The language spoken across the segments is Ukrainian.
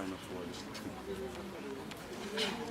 minus 1.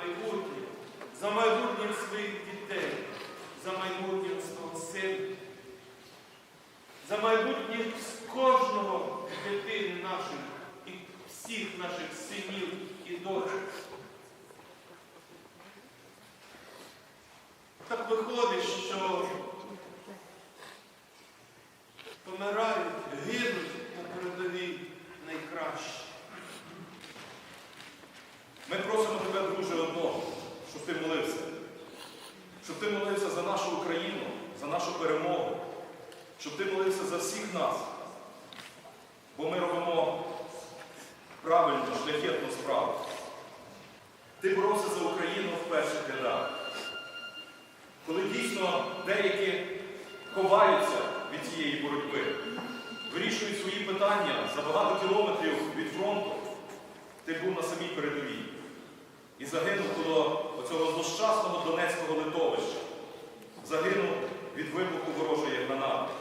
Майбутнє, за майбутнє своїх дітей, за майбутнє свого сина, за майбутнє кожного дитини наших і всіх наших синів і дочок. Так виходить, що помирають, гинуть на передовій найкраще. Ми просимо тебе, друже, одного, щоб ти молився. Щоб ти молився за нашу Україну, за нашу перемогу, щоб ти молився за всіх нас. Бо ми робимо правильну, шляхетну справу. Ти боровся за Україну в перших рядах. Коли дійсно деякі ховаються від цієї боротьби, вирішують свої питання за багато кілометрів від фронту, ти був на самій передовій і загинув коло оцього злощасного Донецького литовища. Загинув від вибуху ворожої гранати.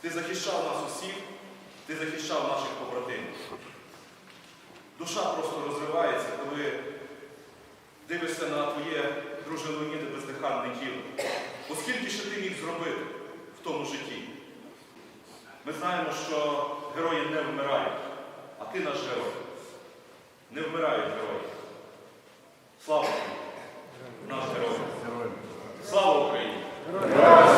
Ти захищав нас усіх, ти захищав наших побратимів. Душа просто розривається, коли дивишся на твоє друже Леоніде бездиханне тіло. Оскільки ще ти міг зробити в тому житті? Ми знаємо, що герої не вмирають, а ти наш герой. Не вмирають герої. Слава Україні! Наш герой! Слава Україні! Будемо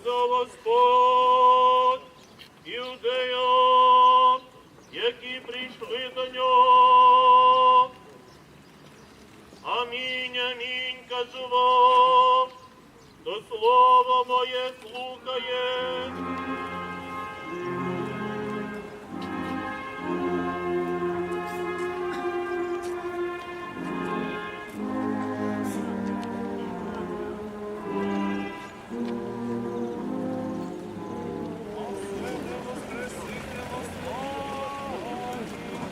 сказав Господь іудеям, які прийшли до нього. Амінь, амінь, кажу вам, до слова моє слухає.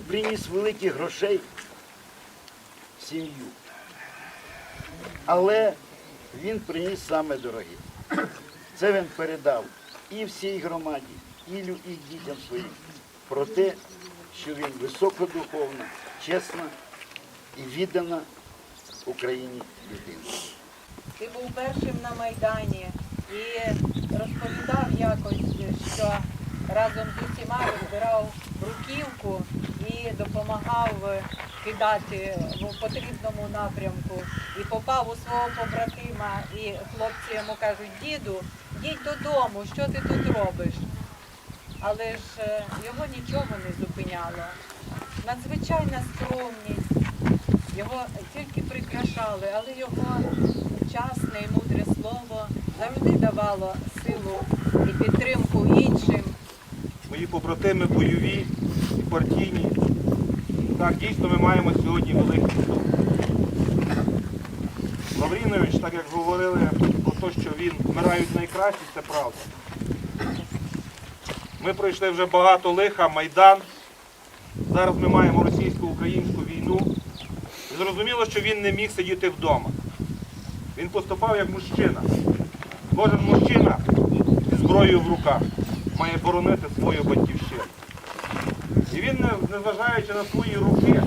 Він приніс великих грошей в сім'ю. Але він приніс саме дороге. Це він передав і всій громаді, і, і дітям своїм про те, що він високодуховна, чесна і віддана Україні людина. Ти був першим на Майдані і розповідав якось, що разом з усіма розбирав бруківку і допомагав кидати в потрібному напрямку. І попав у свого побратима, і хлопці йому кажуть, діду, їдь додому, що ти тут робиш? Але ж е, його нічого не зупиняло. Надзвичайна скромність. Його тільки прикрашали, але його часне і мудре слово завжди давало силу і підтримку іншим. Мої побратими бойові і партійні. Так, дійсно ми маємо сьогодні великий вдох. Лаврінович, так як говорили про те, що він вмирають найкращі, це правда. Ми пройшли вже багато лиха, Майдан. Зараз ми маємо російсько-українську війну. І зрозуміло, що він не міг сидіти вдома. Він поступав як мужчина. Кожен мужчина зі зброєю в руках має боронити свою батьківщину. І він, незважаючи на свої руки,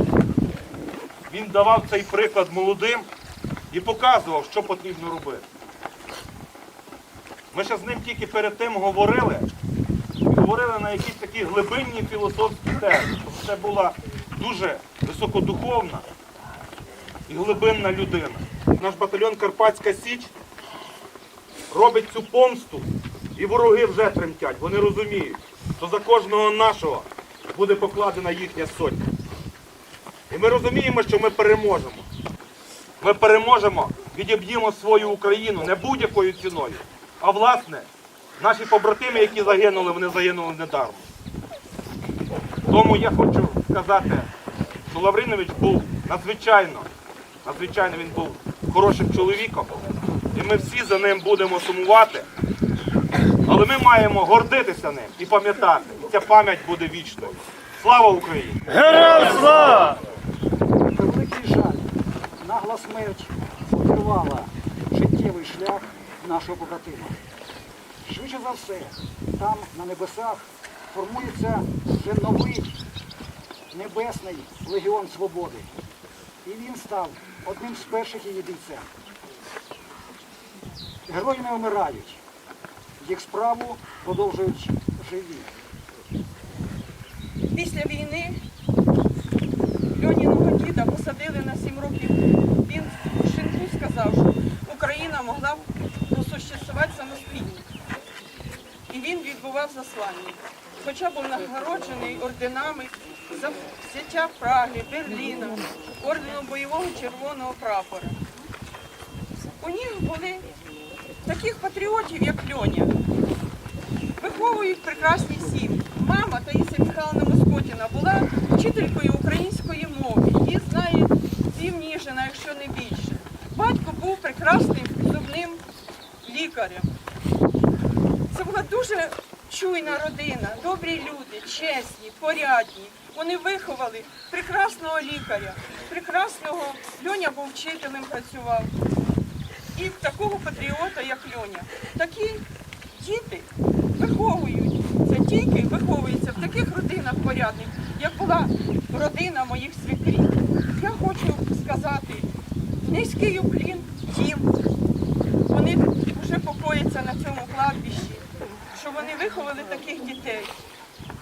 він давав цей приклад молодим і показував, що потрібно робити. Ми ще з ним тільки перед тим говорили, говорили на якісь такі глибинні філософські теми. Це була дуже високодуховна і глибинна людина. Наш батальйон Карпатська Січ робить цю помсту, і вороги вже тремтять. Вони розуміють, що за кожного нашого буде покладена їхня сотня. І ми розуміємо, що ми переможемо. Ми переможемо, відіб'ємо свою Україну не будь-якою ціною. А власне, наші побратими, які загинули, вони загинули недармо. Тому я хочу сказати, що Лавринович був надзвичайно, надзвичайно він був хорошим чоловіком. І ми всі за ним будемо сумувати. Але ми маємо гордитися ним і пам'ятати. І ця пам'ять буде вічною. Слава Україні! Великий жаль, нагла смерть обірвала життєвий шлях нашого побратима. Швидше за все, там, на небесах, формується вже новий небесний легіон свободи. І він став одним з перших її бійцем. Герої не вмирають, їх справу продовжують живі. Після війни Льоніного діда посадили на 7 років. Він в шинку сказав, що Україна могла б просуществувати самостійно. І він відбував заслання. Хоча був нагороджений орденами за взяття Праги, Берліна, ордену бойового червоного прапора. У них були таких патріотів, як Льоня. Виховують прекрасні сім'ї. Мама Таїсія Михайловна Москотіна була вчителькою української мови і знає сім якщо не більше. Батько був прекрасним зубним лікарем. Це була дуже чуйна родина, добрі люди, чесні, порядні. Вони виховали прекрасного лікаря, прекрасного Льоня був вчителем, працював. І в такого патріота, як Льоня. Такі діти виховуються, тільки виховуються в таких родинах порядних, як була родина моїх свекрів. Я хочу сказати, низький уклін їм. Вони вже покояться на цьому кладбищі, що вони виховали таких дітей.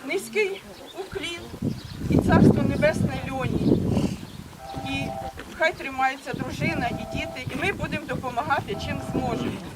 Низький уклін і царство небесне льоні. І хай тримається дружина і діти, і ми будемо допомагати чим зможемо.